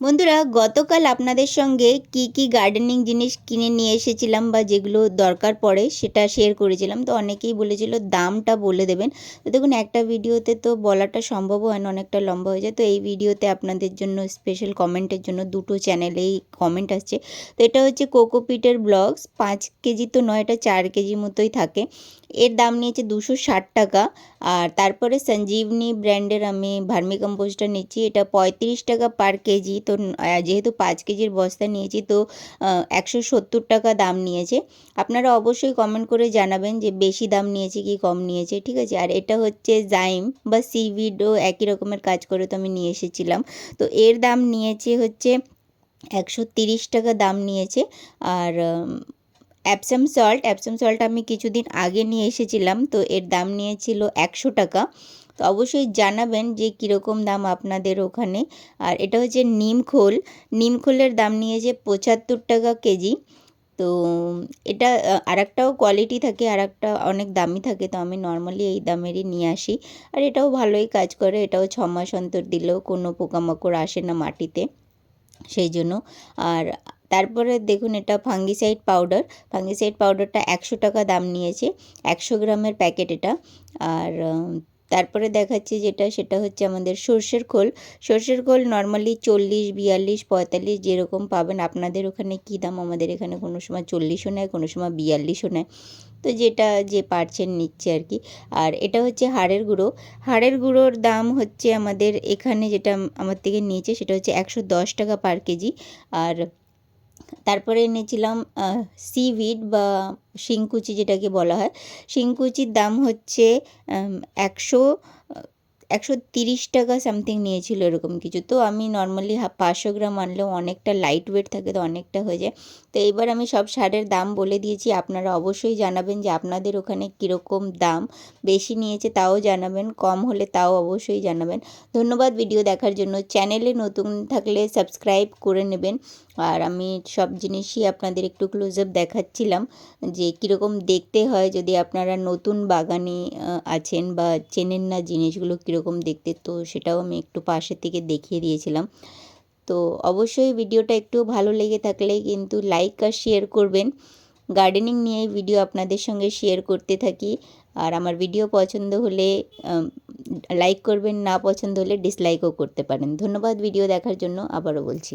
বন্ধুরা, গতকাল আপনাদের সঙ্গে কি কি গার্ডেনিং জিনিস কিনে নিয়ে এসেছিলাম বা যেগুলো দরকার পড়ে সেটা শেয়ার করেছিলাম। তো অনেকেই বলেছিল দামটা বলে দেবেন। তো দেখুন, একটা ভিডিওতে তো বলাটা সম্ভব হয় না, অনেকটা লম্বা হয়ে যায়। তো এই ভিডিওতে আপনাদের জন্য স্পেশাল কমেন্টের জন্য দুটো চ্যানেলেই কমেন্ট আসছে। তো এটা হচ্ছে কোকোপিটের ব্লগস পাঁচ কেজি তো নয়, এটা চার কেজি মতোই থাকে। এর দাম নিয়েছে দুশো ষাট টাকা। আর তারপরে সঞ্জীবনী ব্র্যান্ডের আমি ভার্মি কম্পোস্টটা নিচ্ছি, এটা পঁয়ত্রিশ টাকা পার কেজি। আহ, যেহেতু পাঁচ কেজির বস্তা নিয়েছি তো একশো সত্তর টাকা দাম নিয়েছে। আপনারা অবশ্যই কমেন্ট করে জানাবেন যে বেশি দাম নিয়েছে কি কম নিয়েছে ঠিক আছে? আর এটা হচ্ছে জাইম বা সিভিডও একই রকমের কাজ করে তো আমি নিয়ে এসেছিলাম। তো এর দাম নিয়েছে হচ্ছে একশো তিরিশ টাকা দাম নিয়েছে। আর অ্যাপসাম সল্ট অ্যাপসাম সল্ট আমি কিছুদিন আগে নিয়ে এসেছিলাম তো এর দাম নিয়েছিল একশো টাকা। তো অবশ্যই জানাবেন যে কীরকম দাম আপনাদের ওখানে। আর এটা হচ্ছে নিমখোল নিমখোলের দাম নিয়েছে পঁচাত্তর টাকা কেজি। তো এটা আর একটাও কোয়ালিটি থাকে আর একটা অনেক দামি থাকে, তো আমি নর্মালি এই দামেরই নিয়ে আসি। আর এটাও ভালোই কাজ করে, এটাও ছ মাস অন্তর দিলেও কোনো পোকামাকড় আসে না মাটিতে, সেই জন্য। আর তারপরে দেখুন, এটা ফাঙ্গিসাইড পাউডার ফাঙ্গিসাইড পাউডারটা একশো টাকা দাম নিয়েছে, একশো গ্রামের প্যাকেট এটা। আর তারপরে দেখাচ্ছি যেটা, সেটা হচ্ছে আমাদের সর্ষের খোল। সর্ষের খোল নর্মালি চল্লিশ, বিয়াল্লিশ, পঁয়তাল্লিশ যেরকম পাবেন। আপনাদের ওখানে কী দাম? আমাদের এখানে কোনো সময় চল্লিশও নেয়, কোনো সময় বিয়াল্লিশও নেয়। তো যেটা যে পারছেন নিচ্ছে আর কি। আর এটা হচ্ছে হাড়ের গুঁড়ো। হাড়ের গুঁড়োর দাম হচ্ছে আমাদের এখানে যেটা আমার থেকে নিয়েছে, সেটা হচ্ছে একশো দশ টাকা পার কেজি। আর তারপরে এনেছিলাম সিভিড বা শিংকুচি যেটাকে বলা হয়। শিংকুচির দাম হচ্ছে একশো একশো তিরিশ টাকা সামথিং নিয়েছিল এরকম কিছু। তো আমি নর্মালি পাঁচশো গ্রাম আনলেও অনেকটা লাইট ওয়েট থাকে তো অনেকটা হয়ে যায়। তো এবার আমি সব সারের দাম বলে দিয়েছি। আপনারা অবশ্যই জানাবেন যে আপনাদের ওখানে কীরকম দাম বেশি নিয়েছে তাও জানাবেন, কম হলে তাও অবশ্যই জানাবেন। ধন্যবাদ ভিডিও দেখার জন্য। চ্যানেলে নতুন থাকলে সাবস্ক্রাইব করে নেবেন। আর আমি সব জিনিসই আপনাদের একটু ক্লোজ আপ দেখাচ্ছিলাম যে কীরকম দেখতে হয় যদি আপনারা নতুন বাগানে আছেন বা চেনেন না জিনিসগুলো কীরকম দেখতে, তো সেটাও আমি একটু পাশের থেকে দেখিয়ে দিয়েছিলাম। তো অবশ্যই ভিডিওটা একটু ভালো লেগে থাকলে কিন্তু লাইক আর শেয়ার করবেন। গার্ডেনিং নিয়ে ভিডিও আপনাদের সঙ্গে শেয়ার করতে থাকি। আর আমার ভিডিও পছন্দ হলে লাইক করবেন, না পছন্দ হলে ডিসলাইকও করতে পারেন। ধন্যবাদ ভিডিও দেখার জন্য, আবারও বলছি।